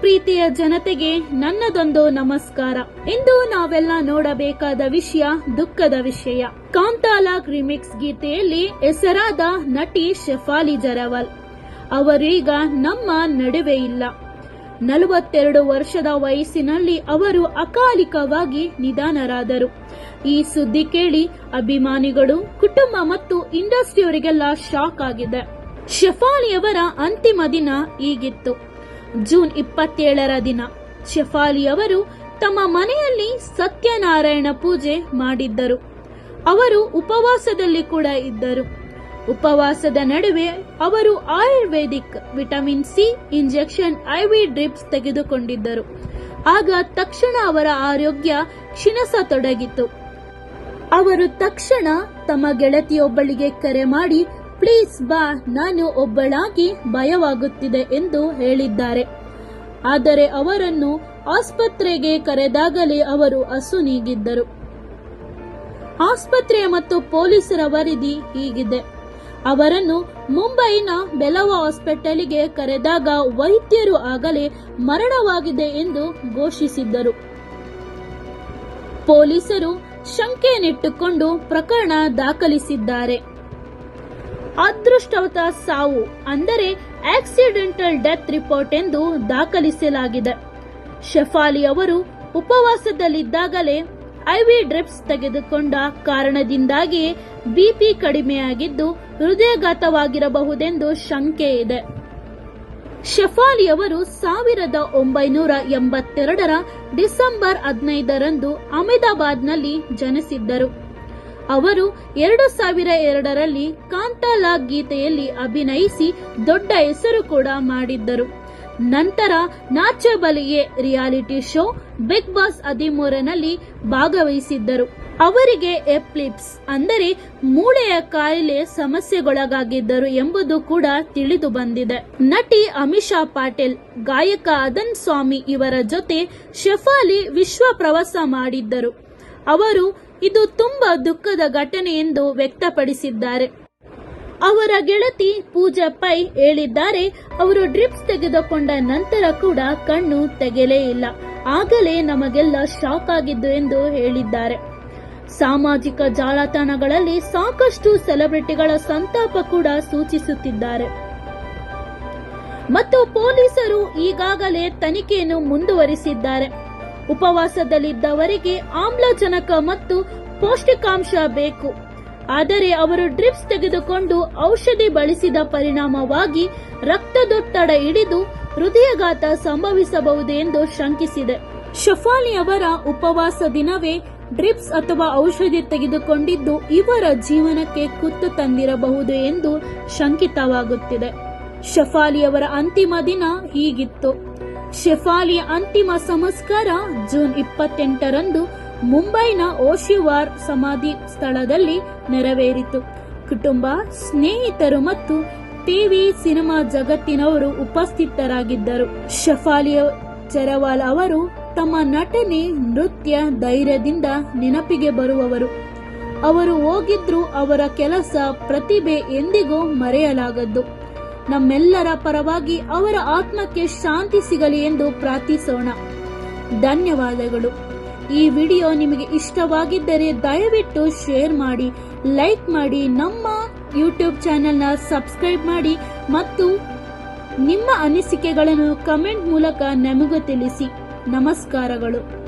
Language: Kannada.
ಪ್ರೀತಿಯ ಜನತೆಗೆ ನನ್ನದೊಂದು ನಮಸ್ಕಾರ. ಇಂದು ನಾವೆಲ್ಲ ನೋಡಬೇಕಾದ ವಿಷಯ ದುಃಖದ ವಿಷಯ. ಕಾಂತಾಲ ಕ್ರಿಮಿಕ್ಸ್ ಗೀತೆಯಲ್ಲಿ ಹೆಸರಾದ ನಟಿ ಶೆಫಾಲಿ ಜರವಲ್. ಅವರೀಗ ನಮ್ಮ ನಡುವೆ ಇಲ್ಲ. ನಲವತ್ತೆರಡು ವರ್ಷದ ವಯಸ್ಸಿನಲ್ಲಿ ಅವರು ಅಕಾಲಿಕವಾಗಿ ನಿಧನರಾದರು. ಈ ಸುದ್ದಿ ಕೇಳಿ ಅಭಿಮಾನಿಗಳು, ಕುಟುಂಬ ಮತ್ತು ಇಂಡಸ್ಟ್ರಿಯವರಿಗೆಲ್ಲ ಶಾಕ್ ಆಗಿದೆ. ಶೆಫಾಲಿಯವರ ಅಂತಿಮ ದಿನ ಈಗಿತ್ತು. ಜೂನ್ ಇಪ್ಪತ್ತೇಳರ ದಿನ. ಶೆಫಾಲಿ ಅವರು ತಮ್ಮ ಮನೆಯಲ್ಲಿ ಸತ್ಯನಾರಾಯಣ ಪೂಜೆ ಮಾಡಿದ್ದರು. ಅವರು ಉಪವಾಸದಲ್ಲಿ ಕೂಡ ಇದ್ದರು. ಉಪವಾಸದ ನಡುವೆ ಅವರು ayurvedic, vitamin C, injection, IV drips ತೆಗೆದುಕೊಂಡಿದ್ದರು. ಆಗ ತಕ್ಷಣ ಅವರ ಆರೋಗ್ಯ ಕ್ಷೀಣಿಸತೊಡಗಿತು ಅವರು ತಕ್ಷಣ ತಮ್ಮ ಗೆಳತಿಯೊಬ್ಬಳಿಗೆ ಕರೆ ಮಾಡಿ ಪ್ಲೀಸ್ ಬಾ, ನಾನು ಒಬ್ಬಳಾಗಿ ಭಯವಾಗುತ್ತಿದೆ ಎಂದು ಹೇಳಿದ್ದಾರೆ. ಆದರೆ ಅವರನ್ನು ಆಸ್ಪತ್ರೆಗೆ ಕರೆದಾಗಲೇ ಅವರು ಅಸುನೀಗಿದ್ದರು ಆಸ್ಪತ್ರೆಯ ಮತ್ತು ಪೊಲೀಸರ ವರದಿ ಹೀಗಿದೆ. ಅವರನ್ನು ಮುಂಬೈನ ಬೆಲವ ಹಾಸ್ಪಿಟಲ್ಗೆ ಕರೆದಾಗ ವೈದ್ಯರು ಆಗಲೇ ಮರಣವಾಗಿದೆ ಎಂದು ಘೋಷಿಸಿದ್ದರು. ಪೊಲೀಸರು ಶಂಕೆಯನ್ನಿಟ್ಟುಕೊಂಡು ಪ್ರಕರಣ ದಾಖಲಿಸಿದ್ದಾರೆ. ಅದೃಷ್ಟವತ ಸಾವು ಅಂದರೆ ಆಕ್ಸಿಡೆಂಟಲ್ ಡೆತ್ ರಿಪೋರ್ಟ್ ಎಂದು ದಾಖಲಿಸಲಾಗಿದೆ. ಶೆಫಾಲಿ ಅವರು ಉಪವಾಸದಲ್ಲಿದ್ದಾಗಲೇ ಐವಿ ಡ್ರಿಪ್ಸ್ ತೆಗೆದುಕೊಂಡ ಕಾರಣದಿಂದಾಗಿ ಬಿಪಿ ಕಡಿಮೆಯಾಗಿದ್ದು ಹೃದಯಘಾತವಾಗಿರಬಹುದೆಂದು ಶಂಕೆ ಇದೆ. ಶೆಫಾಲಿ ಅವರು ಸಾವಿರದ ಒಂಬೈನೂರ ಎಂಬತ್ತೆರಡರ ಡಿಸೆಂಬರ್ ಹದಿನೈದರಂದು ಅಹಮದಾಬಾದ್ನಲ್ಲಿ ಜನಿಸಿದ್ದರು. ಅವರು ಎರಡು ಸಾವಿರ ಎರಡರಲ್ಲಿ ಕಾಂತಾಲಾಗ್ ಗೀತೆಯಲ್ಲಿ ಅಭಿನಯಿಸಿ ದೊಡ್ಡ ಹೆಸರು ಕೂಡ ಮಾಡಿದ್ದರು. ನಂತರ ನಾಚಬಲಿಯೇ ರಿಯಾಲಿಟಿ ಶೋ ಬಿಗ್ ಬಾಸ್ ಹದಿಮೂರನಲ್ಲಿ ಭಾಗವಹಿಸಿದ್ದರು. ಅವರಿಗೆ ಎಪ್ಲಿಪ್ಸ್ ಅಂದರೆ ಮೂಳೆಯ ಕಾಯಿಲೆ ಸಮಸ್ಯೆಗೊಳಗಾಗಿದ್ದರು ಎಂಬುದು ಕೂಡ ತಿಳಿದು ಬಂದಿದೆ. ನಟಿ ಅಮಿಷಾ ಪಾಟೀಲ್, ಗಾಯಕ ಅದನ್ ಸ್ವಾಮಿ ಇವರ ಜೊತೆ ಶೆಫಾಲಿ ವಿಶ್ವ ಪ್ರವಾಸ ಮಾಡಿದ್ದರು. ಅವರು ಇದು ತುಂಬಾ ದುಃಖದ ಘಟನೆ ಎಂದು ವ್ಯಕ್ತಪಡಿಸಿದ್ದಾರೆ. ಅವರ ಗೆಳತಿ ಪೂಜಾ ಪೈ ಹೇಳಿದ್ದಾರೆ, ಅವರು ಡ್ರಿಪ್ಸ್ ತೆಗೆದುಕೊಂಡ ನಂತರ ಕೂಡ ಕಣ್ಣು ತೆಗೆಲೇ ಇಲ್ಲ. ಆಗಲೇ ನಮಗೆಲ್ಲ ಶಾಕ್ ಆಗಿದ್ದು ಎಂದು ಹೇಳಿದ್ದಾರೆ. ಸಾಮಾಜಿಕ ಜಾಲತಾಣಗಳಲ್ಲಿ ಸಾಕಷ್ಟು ಸೆಲೆಬ್ರಿಟಿಗಳ ಸಂತಾಪ ಕೂಡ ಸೂಚಿಸುತ್ತಿದ್ದಾರೆ. ಮತ್ತು ಪೊಲೀಸರು ಈಗಾಗಲೇ ತನಿಖೆಯನ್ನು ಮುಂದುವರಿಸಿದ್ದಾರೆ. ಉಪವಾಸದಲ್ಲಿದ್ದವರಿಗೆ ಆಮ್ಲಜನಕ ಮತ್ತು ಪೌಷ್ಟಿಕಾಂಶ ಬೇಕು. ಆದರೆ ಅವರು ಡ್ರಿಪ್ಸ್ ತೆಗೆದುಕೊಂಡು ಔಷಧಿ ಬಳಸಿದ ಪರಿಣಾಮವಾಗಿ ರಕ್ತದೊತ್ತಡ ಹಿಡಿದು ಹೃದಯಘಾತ ಸಂಭವಿಸಬಹುದು ಎಂದು ಶಂಕಿಸಿದೆ. ಶಫಾಲಿ ಅವರ ಉಪವಾಸ ದಿನವೇ ಡ್ರಿಪ್ಸ್ ಅಥವಾ ಔಷಧಿ ತೆಗೆದುಕೊಂಡಿದ್ದು ಇವರ ಜೀವನಕ್ಕೆ ಕುತ್ತು ತಂದಿರಬಹುದು ಎಂದು ಶಂಕಿತವಾಗುತ್ತಿದೆ. ಶಫಾಲಿಯವರ ಅಂತಿಮ ದಿನ ಹೀಗಿತ್ತು. ಶೆಫಾಲಿಯ ಅಂತಿಮ ಸಂಸ್ಕಾರ ಜೂನ್ ಇಪ್ಪತ್ತೆಂಟರಂದು ಮುಂಬೈನ ಓಶಿವಾರ್ ಸಮಾಧಿ ಸ್ಥಳದಲ್ಲಿ ನೆರವೇರಿತು. ಕುಟುಂಬ, ಸ್ನೇಹಿತರು ಮತ್ತು ಟಿವಿ ಸಿನಿಮಾ ಜಗತ್ತಿನವರು ಉಪಸ್ಥಿತರಾಗಿದ್ದರು. ಶಫಾಲಿಯ ಚೆರವಾಲ್ ಅವರು ತಮ್ಮ ನಟನೆ ನೃತ್ಯ ಧೈರ್ಯದಿಂದ ನೆನಪಿಗೆ ಬರುವವರು. ಅವರು ಹೋಗಿದ್ರು ಅವರ ಕೆಲಸ ಪ್ರತಿಭೆ ಎಂದಿಗೂ ಮರೆಯಲಾಗದ್ದು. ನಮ್ಮೆಲ್ಲರ ಪರವಾಗಿ ಅವರ ಆತ್ಮಕ್ಕೆ ಶಾಂತಿ ಸಿಗಲಿ ಎಂದು ಪ್ರಾರ್ಥಿಸೋಣ. ಧನ್ಯವಾದಗಳು. ಈ ವಿಡಿಯೋ ನಿಮಗೆ ಇಷ್ಟವಾಗಿದ್ದರೆ ದಯವಿಟ್ಟು ಶೇರ್ ಮಾಡಿ, ಲೈಕ್ ಮಾಡಿ, ನಮ್ಮ ಯೂಟ್ಯೂಬ್ ಚಾನೆಲ್ನ ಸಬ್ಸ್ಕ್ರೈಬ್ ಮಾಡಿ ಮತ್ತು ನಿಮ್ಮ ಅನಿಸಿಕೆಗಳನ್ನು ಕಮೆಂಟ್ ಮೂಲಕ ನಮಗೂ ತಿಳಿಸಿ. ನಮಸ್ಕಾರಗಳು.